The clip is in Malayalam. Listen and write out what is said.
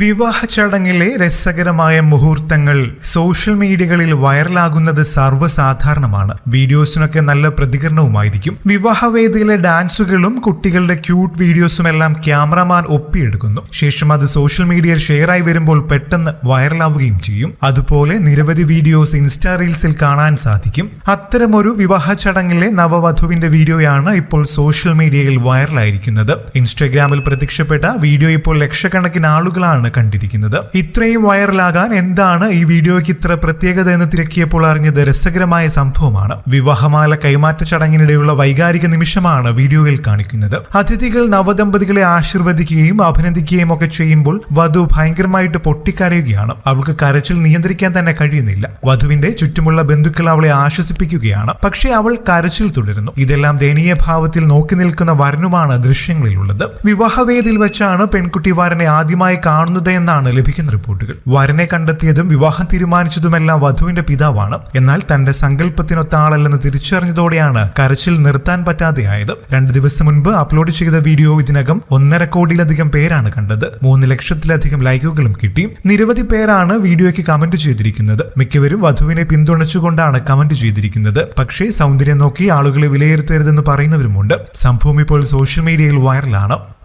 വിവാഹ ചടങ്ങിലെ രസകരമായ മുഹൂർത്തങ്ങൾ സോഷ്യൽ മീഡിയകളിൽ വൈറലാകുന്നത് സർവസാധാരണമാണ്. വീഡിയോസിനൊക്കെ നല്ല പ്രതികരണവുമായിരിക്കും. വിവാഹവേദിയിലെ ഡാൻസുകളും കുട്ടികളുടെ ക്യൂട്ട് വീഡിയോസും എല്ലാം ക്യാമറമാൻ ഒപ്പിയെടുക്കുന്നു. ശേഷം അത് സോഷ്യൽ മീഡിയയിൽ ഷെയറായി വരുമ്പോൾ പെട്ടെന്ന് വൈറലാവുകയും ചെയ്യും. അതുപോലെ നിരവധി വീഡിയോസ് ഇൻസ്റ്റാ റീൽസിൽ കാണാൻ സാധിക്കും. അത്തരമൊരു വിവാഹ ചടങ്ങിലെ നവവധുവിന്റെ വീഡിയോയാണ് ഇപ്പോൾ സോഷ്യൽ മീഡിയയിൽ വൈറലായിരിക്കുന്നത്. ഇൻസ്റ്റഗ്രാമിൽ പ്രത്യക്ഷപ്പെട്ട വീഡിയോ ഇപ്പോൾ ലക്ഷക്കണക്കിന് ആളുകളാണ് കണ്ടിരിക്കുന്നത്. ഇത്രയും വൈറലാകാൻ എന്താണ് ഈ വീഡിയോയ്ക്ക് ഇത്ര പ്രത്യേകത എന്ന് തിരക്കിയപ്പോൾ അറിഞ്ഞത് രസകരമായ സംഭവമാണ്. വിവാഹമാല കൈമാറ്റ ചടങ്ങിനിടെയുള്ള വൈകാരിക നിമിഷമാണ് വീഡിയോയിൽ കാണിക്കുന്നത്. അതിഥികൾ നവദമ്പതികളെ ആശീർവദിക്കുകയും അഭിനന്ദിക്കുകയും ഒക്കെ ചെയ്യുമ്പോൾ വധു ഭയങ്കരമായിട്ട് പൊട്ടിക്കരയുകയാണ്. അവൾക്ക് കരച്ചിൽ നിയന്ത്രിക്കാൻ തന്നെ കഴിയുന്നില്ല. വധുവിന്റെ ചുറ്റുമുള്ള ബന്ധുക്കൾ അവളെ ആശ്വസിപ്പിക്കുകയാണ്. പക്ഷേ അവൾ കരച്ചിൽ തുടരുന്നു. ഇതെല്ലാം ദയനീയ ഭാവത്തിൽ നോക്കി നിൽക്കുന്ന വരനുമാണ് ദൃശ്യങ്ങളിലുള്ളത്. വിവാഹവേദിയിൽ വെച്ചാണ് പെൺകുട്ടി വരനെ ആദ്യമായി കാണുന്നത് എന്നാണ് ലഭിക്കുന്ന റിപ്പോർട്ടുകൾ. വരനെ കണ്ടെത്തിയതും വിവാഹം തീരുമാനിച്ചതുമെല്ലാം വധുവിന്റെ പിതാവാണ്. എന്നാൽ തന്റെ സങ്കല്പത്തിനൊത്ത ആളല്ലെന്ന് തിരിച്ചറിഞ്ഞതോടെയാണ് കരച്ചിൽ നിർത്താൻ പറ്റാതെയായത്. രണ്ടു ദിവസം മുൻപ് അപ്ലോഡ് ചെയ്ത വീഡിയോ ഇതിനകം ഒന്നര കോടിയിലധികം പേരാണ് കണ്ടത്. മൂന്ന് ലക്ഷത്തിലധികം ലൈക്കുകളും കിട്ടി. നിരവധി പേരാണ് വീഡിയോയ്ക്ക് കമന്റ് ചെയ്തിരിക്കുന്നത്. മിക്കവരും വധുവിനെ പിന്തുണച്ചുകൊണ്ടാണ് കമന്റ് ചെയ്തിരിക്കുന്നത്. പക്ഷേ സൗന്ദര്യം നോക്കി ആളുകളെ വിലയിരുത്തരുതെന്ന് പറയുന്നവരുമുണ്ട്. സംഭവം ഇപ്പോൾ സോഷ്യൽ മീഡിയയിൽ വൈറലാണ്.